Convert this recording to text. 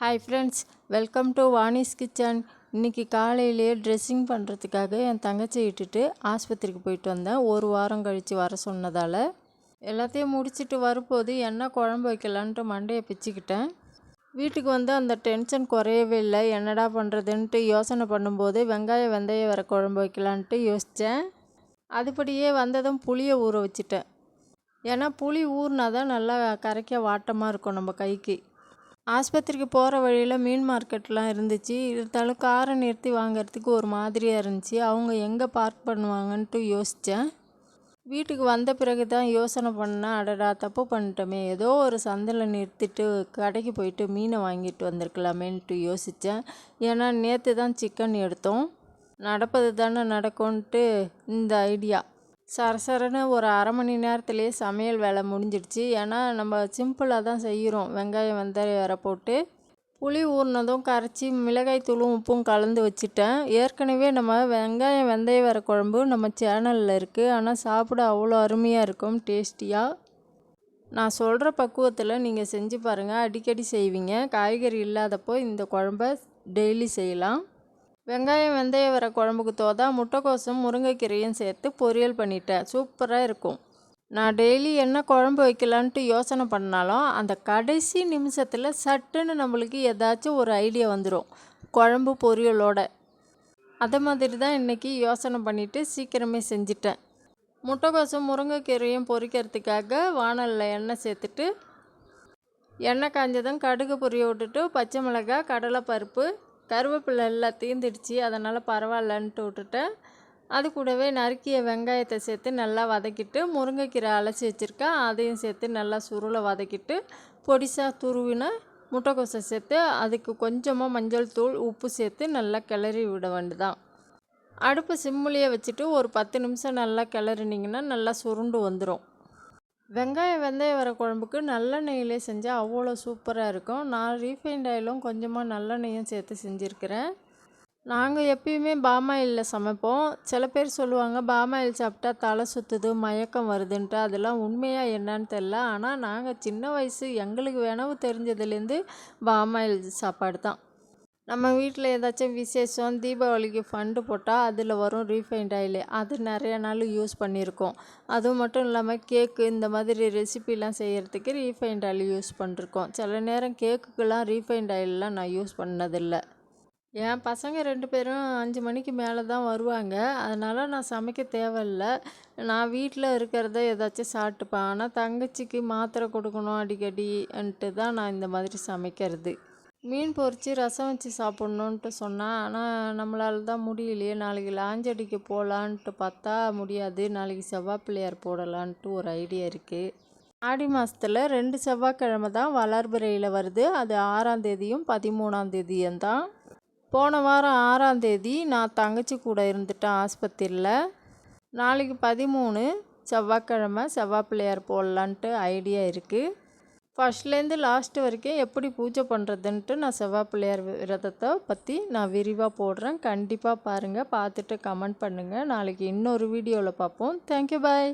Hi friends welcome to Vani's kitchen இன்றைக்கி காலையிலேயே dressing பண்ணுறதுக்காக என் தங்கச்சி விட்டுட்டு ஆஸ்பத்திரிக்கு போயிட்டு வந்தேன். ஒரு வாரம் கழித்து வர சொன்னதால். எல்லாத்தையும் முடிச்சுட்டு வரும்போது என்ன குழம்பு வைக்கலான்ட்டு மண்டையை பிச்சுக்கிட்டேன். வீட்டுக்கு வந்து அந்த டென்ஷன் குறையவே இல்லை. என்னடா பண்ணுறதுன்ட்டு யோசனை பண்ணும்போது வெங்காயம் வெந்தயம் வர குழம்பு வைக்கலான்ட்டு யோசித்தேன் அதுபடியே வந்ததும் புளியை ஊற வச்சுட்டேன். ஏன்னா புளி ஊறினா தான் நல்லா கரைக்க வாட்டமாக இருக்கும் நம்ம கைக்கு. ஆஸ்பத்திரிக்கு போகிற வழியில் மீன் மார்க்கெட்லாம் இருந்துச்சு. இருந்தாலும் காரை நிறுத்தி வாங்கிறதுக்கு ஒரு மாதிரியாக இருந்துச்சு. அவங்க எங்கே பார்க் பண்ணுவாங்கன்ட்டு யோசித்தேன் வீட்டுக்கு வந்த பிறகு தான் யோசனை பண்ணேன். அடடா தப்பு பண்ணிட்டோமே. ஏதோ ஒரு சந்தையில் நிறுத்திட்டு கடைக்கு போயிட்டு மீனை வாங்கிட்டு வந்திருக்கலாமேன்ட்டு யோசித்தேன் ஏன்னா நேற்று தான் சிக்கன் எடுத்தோம். நடப்பது தானே நடக்கும்ன்ட்டு இந்த ஐடியா சரசரன்னு ஒரு அரை மணி நேரத்துலேயே சமையல் வேலை முடிஞ்சிடுச்சு. ஏன்னா நம்ம சிம்பிளாக தான் செய்கிறோம் வெங்காயம் வெந்தயம் வேற போட்டு புளி ஊறினதும் கரைச்சி மிளகாய் தூளும் உப்பும் கலந்து வச்சுட்டேன். ஏற்கனவே நம்ம வெங்காயம் வெந்தயம் வர குழம்பு நம்ம சேனலில் இருக்குது ஆனால் சாப்பிட அவ்வளோ அருமையாக இருக்கும் டேஸ்டியாக நான் சொல்கிற பக்குவத்தில் நீங்கள் செஞ்சு பாருங்கள் அடிக்கடி செய்வீங்க. காய்கறி இல்லாதப்போ இந்த குழம்ப டெய்லி செய்யலாம். வெங்காயம் வெந்தயம் வர குழம்புக்கு தோதா முட்டைக்கோசும் முருங்கைக்கீரையும் சேர்த்து பொரியல் பண்ணிட்டேன் சூப்பராக இருக்கும். நான் டெய்லி என்ன குழம்பு வைக்கலான்ட்டு யோசனை பண்ணாலும் அந்த கடைசி நிமிஷத்தில் சட்டுன்னு நம்மளுக்கு ஏதாச்சும் ஒரு ஐடியா வந்துடும் குழம்பு பொரியலோட. அதை மாதிரி தான் இன்றைக்கி யோசனை பண்ணிவிட்டு சீக்கிரமே செஞ்சிட்டேன். முட்டைக்கோசும் முருங்கைக்கீரையும் பொரிக்கிறதுக்காக வானலில் எண்ணெய் சேர்த்துட்டு எண்ணெய் காஞ்சதும் கடுகு பொரிய விட்டுட்டு பச்சை மிளகாய் கடலைப்பருப்பு கருவேப்பிலை எல்லாம் தீந்துடுச்சு அதனால் பரவாயில்லன்ட்டு விட்டுட்டேன் அது கூடவே நறுக்கிய வெங்காயத்தை சேர்த்து நல்லா வதக்கிட்டு முருங்கைக்கீரை அலசி வச்சுருக்கேன் அதையும் சேர்த்து நல்லா சுருளை வதக்கிட்டு பொடிசாக துருவின முட்டைக்கோசை சேர்த்து அதுக்கு கொஞ்சமாக மஞ்சள் தூள் உப்பு சேர்த்து நல்லா கிளறி விட வேண்டியதான் அடுப்பு சிம்முலேயே வச்சுட்டு ஒரு பத்து நிமிஷம் நல்லா கிளறினிங்கன்னா நல்லா சுருண்டு வந்துடும் வெங்காயம் வெந்தயம் வர குழம்புக்கு நல்லெண்ணெயிலே செஞ்சால் அவ்வளோ சூப்பராக இருக்கும். நான் ரீஃபைண்ட் ஆயிலும் கொஞ்சமாக நல்லெண்ணெயும் சேர்த்து செஞ்சுருக்கிறேன். நாங்கள் எப்பயுமே பாமாயிலில் சமைப்போம். சில பேர் சொல்லுவாங்க பாமாயில் சாப்பிட்டா தலை சுற்றுது மயக்கம் வருதுன்ட்டு. அதெல்லாம் உண்மையாக என்னன்னு தெரில ஆனால் நாங்கள் சின்ன வயசு எங்களுக்கு வேணவு தெரிஞ்சதுலேருந்து பாமாயில் சாப்பாடு தான். நம்ம வீட்டில் ஏதாச்சும் விசேஷம் தீபாவளிக்கு ஃபண்டு போட்டால் அதில் வரும் ரீஃபைண்ட் ஆயிலு அது நிறைய நாள் யூஸ் பண்ணியிருக்கோம். அது மட்டும் இல்லாமல் கேக்கு இந்த மாதிரி ரெசிபிலாம் செய்கிறதுக்கு ரீஃபைண்ட் ஆயில் யூஸ் பண்ணிருக்கோம். சில நேரம் கேக்குக்கெலாம் ரீஃபைண்ட் ஆயிலெலாம் நான் யூஸ் பண்ணதில்லை. என் பசங்க ரெண்டு பேரும் அஞ்சு மணிக்கு மேலே தான் வருவாங்க. அதனால் நான் சமைக்க தேவையில்ல. நான் வீட்டில் இருக்கிறத ஏதாச்சும் சாப்பிட்டுப்பேன். ஆனால் தங்கச்சிக்கு மாத்திரை கொடுக்கணும் அடிக்கடின்ட்டு தான் நான் இந்த மாதிரி சமைக்கிறது. மீன் பொரித்து ரசம் வச்சு சாப்பிட்ணுன்ட்டு சொன்னான் ஆனால் நம்மளால் தான் முடியலையே. நாளைக்கு லாஞ்ச் அடிக்க போகலான்ட்டு பார்த்தா முடியாது. நாளைக்கு செவ்வாய் பிள்ளையார் போடலான்ட்டு ஒரு ஐடியா இருக்குது ஆடி மாதத்தில் ரெண்டு செவ்வாய்க்கிழமை தான் வளர்பிறையில் வருது. அது ஆறாம் தேதியும் பதிமூணாம் தேதியும் தான். போன வாரம் ஆறாம் தேதி நான் தங்கச்சி கூட இருந்துட்டேன் ஆஸ்பத்திரியில். நாளைக்கு பதிமூணு செவ்வாய்க்கிழமை செவ்வாய் பிள்ளையார் போடலான்ட்டு ஐடியா இருக்குது ஃபஸ்ட்லேருந்து லாஸ்ட் வரைக்கும் எப்படி பூஜை பண்ணுறதுன்ட்டு நான் செவ்வாய் பிள்ளையார் விரதத்தை பற்றி நான் விரிவாக போடுறேன். கண்டிப்பாக பாருங்கள் பார்த்துட்டு கமெண்ட் பண்ணுங்கள் நாளைக்கு இன்னொரு வீடியோவில் பார்ப்போம். Thank you bye